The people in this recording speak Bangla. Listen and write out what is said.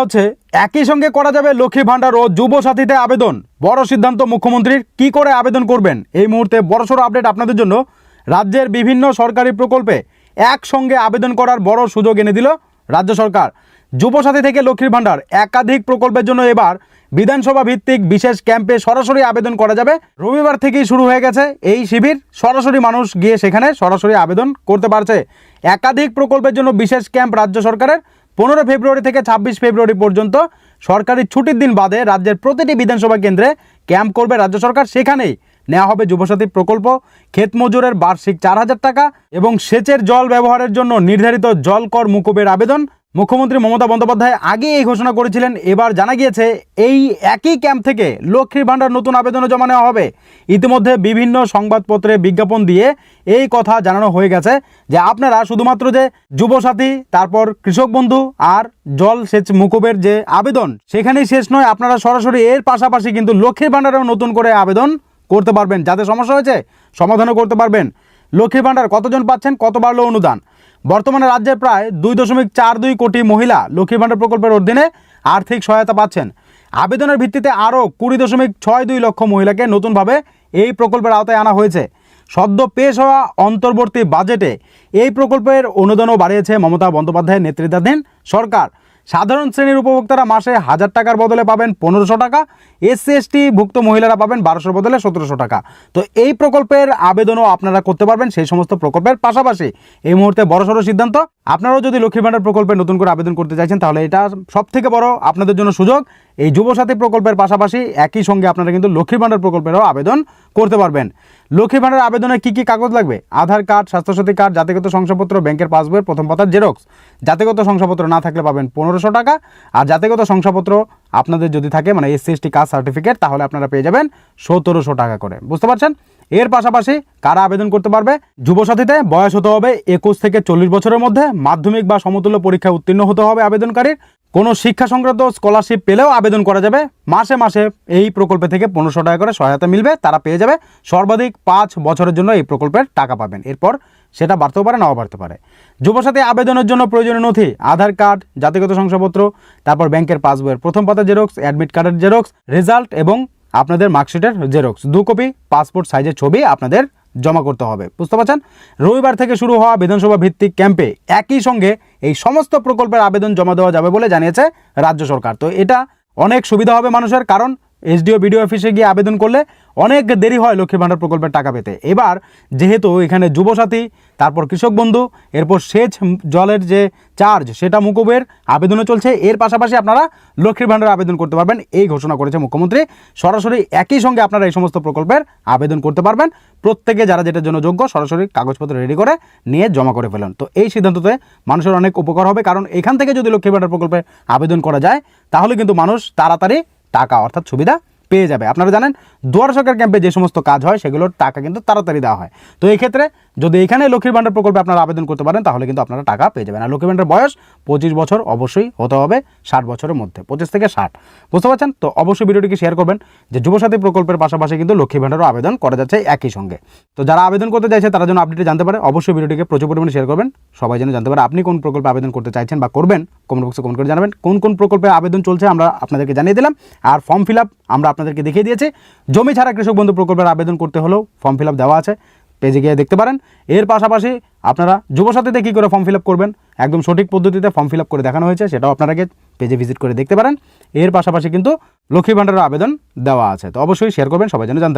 হচ্ছে, একই সঙ্গে করা যাবে লক্ষ্মী ভাণ্ডার ও যুব সাথীতে আবেদন। বড় সিদ্ধান্ত মুখ্যমন্ত্রীর। কি করে আবেদন করবেন? এই মুহূর্তে বড়সড় আপডেট আপনাদের জন্য রাজ্যের বিভিন্ন সরকারি প্রকল্পে একসঙ্গে আবেদন করার বড় সুযোগ এনে দিল রাজ্য সরকার। যুব সাথী থেকে লক্ষ্মীর ভাণ্ডার একাধিক প্রকল্পের জন্য এবার বিধানসভা ভিত্তিক বিশেষ ক্যাম্পে সরাসরি আবেদন করা যাবে। রবিবার থেকেই শুরু হয়ে গেছে এই শিবির। সরাসরি মানুষ গিয়ে সেখানে সরাসরি আবেদন করতে পারছে। একাধিক প্রকল্পের জন্য বিশেষ ক্যাম্প রাজ্য সরকারের। পনেরো ফেব্রুয়ারি থেকে ছাব্বিশ ফেব্রুয়ারি পর্যন্ত সরকারি ছুটির দিন বাদে রাজ্যের প্রতিটি বিধানসভা কেন্দ্রে ক্যাম্প করবে রাজ্য সরকার। সেখানেই নেওয়া হবে যুবসাথী প্রকল্প। ক্ষেত মজুরের বার্ষিক চার হাজার টাকা এবং সেচের জল ব্যবহারের জন্য নির্ধারিত জল কর মুকুবের আবেদন। মুখ্যমন্ত্রী মমতা বন্দ্যোপাধ্যায় আগে এই ঘোষণা করেছিলেন, এবার জানা গিয়েছে এই একই ক্যাম্প থেকে লক্ষ্মীর ভাণ্ডার নতুন আবেদনও জমা নেওয়া হবে। ইতিমধ্যে বিভিন্ন সংবাদপত্রে বিজ্ঞাপন দিয়ে এই কথা জানানো হয়ে গেছে যে আপনারা শুধুমাত্র যে যুবসাথী, তারপর কৃষক বন্ধু আর জল সেচ মুকুবের যে আবেদন, সেখানেই শেষ নয়, আপনারা সরাসরি এর পাশাপাশি কিন্তু লক্ষ্মীর ভাণ্ডারেও নতুন করে আবেদন করতে পারবেন। যাতে সমস্যা হয়েছে, সমাধানও করতে পারবেন। লক্ষ্মীর ভাণ্ডার কতজন পাচ্ছেন? কত বাড়লো অনুদান? বর্তমানে রাজ্যে প্রায় দুই দশমিক চার দুই কোটি মহিলা লক্ষ্মীর ভাণ্ডার প্রকল্পের অধীনে আর্থিক সহায়তা পাচ্ছেন। আবেদনের ভিত্তিতে আরও কুড়ি দশমিক ছয় দুই লক্ষ মহিলাকে নতুনভাবে এই প্রকল্পের আওতায় আনা হয়েছে। সদ্য পেশ হওয়া অন্তর্বর্তী বাজেটে এই প্রকল্পের অনুদানও বাড়িয়েছে মমতা বন্দ্যোপাধ্যায়ের নেতৃত্বাধীন সরকার। সাধারণ শ্রেণির উপভোক্তারা মাসে হাজার টাকার বদলে পাবেন পনেরোশো টাকা। এসসি ভুক্ত মহিলারা পাবেন বারোশোর বদলে সতেরোশো টাকা। তো এই প্রকল্পের আবেদনও আপনারা করতে পারবেন, সেই সমস্ত প্রকল্পের পাশাপাশি এই মুহূর্তে বড়সড় সিদ্ধান্ত। আপনারাও যদি লক্ষ্মী ভাণ্ডার প্রকল্পে নতুন করে আবেদন করতে চাইছেন, তাহলে এটা সব থেকে বড় আপনাদের জন্য সুযোগ। এই যুবসাথী প্রকল্পের পাশাপাশি একই সঙ্গে আপনারা কিন্তু লক্ষ্মী ভাণ্ডার প্রকল্পেরও আবেদন করতে পারবেন। লক্ষ্মী ভাণ্ডার আবেদনে কী কী কাগজ লাগবে? আধার কার্ড, স্বাস্থ্যসাথী কার্ড, জাতিগত শংসাপত্র, ব্যাংকের পাসবইয়ের প্রথম পাতার জেরক্স। জাতিগত শংসাপত্র না থাকলে পাবেন পনেরোশো টাকা। আর জাতিগত শংসাপত্র আপনাদের যদি থাকে মানে এসসি এসটি কাস্ট সার্টিফিকেট, তাহলে আপনারা পেয়ে যাবেন সতেরোশো টাকা করে। বুঝতে পারছেন? এর পাশাপাশি কারা আবেদন করতে পারবে? যুবসাথীতে বয়স হতে হবে একুশ থেকে চল্লিশ বছরের মধ্যে। মাধ্যমিক বা সমতুল্য পরীক্ষায় উত্তীর্ণ হতে হবে আবেদনকারীর। কোনো শিক্ষা সংক্রান্ত স্কলারশিপ পেলেও আবেদন করা যাবে। মাসে মাসে এই প্রকল্পে থেকে পনেরোশো টাকা করে সহায়তা মিলবে, তারা পেয়ে যাবে। সর্বাধিক পাঁচ বছরের জন্য এই প্রকল্পের টাকা পাবেন। এরপর সেটা বাড়তেও পারে, নাও বাড়তে পারে। যুবসাথী আবেদনের জন্য প্রয়োজনীয় নথি, আধার কার্ড, জাতিগত শংসাপত্র, তারপর ব্যাংকের পাসবইয়ের প্রথম পাতা জেরক্স অ্যাডমিট কার্ডের জেরক্স রেজাল্ট এবং আপনাদের মার্কশিটের জেরক্স দু কপি পাসপোর্ট সাইজের ছবি আপনাদের জমা করতে হবে। বুঝতে পারছেন? রবিবার থেকে শুরু হওয়া বিধানসভা ভিত্তিক ক্যাম্পে একই সঙ্গে এই সমস্ত প্রকল্পের আবেদন জমা দেওয়া যাবে বলে জানিয়েছে রাজ্য সরকার। তো এটা অনেক সুবিধা হবে মানুষের, কারণ এসডিও বিডিও অফিসে গিয়ে আবেদন করলে অনেক দেরি হয় লক্ষ্মী ভাণ্ডার প্রকল্পের টাকা পেতে। এবার যেহেতু এখানে যুবসাথী, তারপর কৃষক বন্ধু, এরপর সেচ জলের যে চার্জ, সেটা মুকুবের আবেদনও চলছে। এর পাশাপাশি আপনারা লক্ষ্মীর ভাণ্ডার আবেদন করতে পারবেন। এই ঘোষণা করেছে মুখ্যমন্ত্রী। সরাসরি একই সঙ্গে আপনারা এই সমস্ত প্রকল্পের আবেদন করতে পারবেন। প্রত্যেকে যারা যেটার জন্য যোগ্য, সরাসরি কাগজপত্র রেডি করে নিয়ে জমা করে ফেলেন। তো এই সিদ্ধান্ততে মানুষের অনেক উপকার হবে। কারণ এখান থেকে যদি লক্ষ্মী ভাণ্ডার প্রকল্পে আবেদন করা যায়, তাহলে কিন্তু মানুষ তাড়াতাড়ি টাকা অর্থাৎ সুবিধা পেয়ে যাবে। আপনারা জানেন দুয়ার সরকার ক্যাম্পে যে সমস্ত কাজ হয়, সেগুলোর টাকা কিন্তু তাড়াতাড়ি দেওয়া হয়। তো এই ক্ষেত্রে যদি এখানে লক্ষ্মীর ভাণ্ডার প্রকল্পে আপনারা আবেদন করতে পারেন, তাহলে কিন্তু আপনারা টাকা পেয়ে যাবেন। আর লক্ষ্মীর ভাণ্ডার বয়স পঁচিশ বছর অবশ্যই হতে হবে, ষাট বছরের মধ্যে, পঁচিশ থেকে ষাট। বুঝতে পারছেন? তো অবশ্যই ভিডিওটিকে শেয়ার করবেন, যে যুবসাথী প্রকল্পের পাশাপাশি কিন্তু লক্ষ্মী ভাণ্ডারও আবেদন করা যাচ্ছে একই সঙ্গে। তো যারা আবেদন করতে চাইছে, তারা যেন আপডেটে জানতে পারে, অবশ্যই ভিডিওটিকে প্রচুর পরিমাণে শেয়ার করবেন। সবাই যেন জানতে পারে, আপনি কোন প্রকল্পে আবেদন করতে চাইছেন বা করবেন কমেন্ট বক্সে কমেন্ট করে জানাবেন, কোন কোন প্রকল্পে আবেদন চলছে আমরা আপনাদেরকে জানিয়ে দিলাম। আর ফর্ম ফিল আমরা আপনাদেরকে দেখিয়ে দিয়েছি। জমি ছাড়া কৃষক বন্ধু প্রকল্পের আবেদন করতে হলেও ফর্ম ফিল দেওয়া আছে। পেজে গিয়ে দেখতে পারেন। এর পাশাপাশি আপনারা যুবসাথীতে কী করে ফর্ম ফিল করবেন? একদম সঠিক পদ্ধতিতে ফর্ম ফিল করে দেখানো হয়েছে, সেটাও আপনারাকে পেজে ভিজিট করে দেখতে পারেন। এর পাশাপাশি কিন্তু লক্ষ্মী ভাণ্ডারের আবেদন দেওয়া আছে। তো অবশ্যই শেয়ার করবেন, সবাই যেন জানতে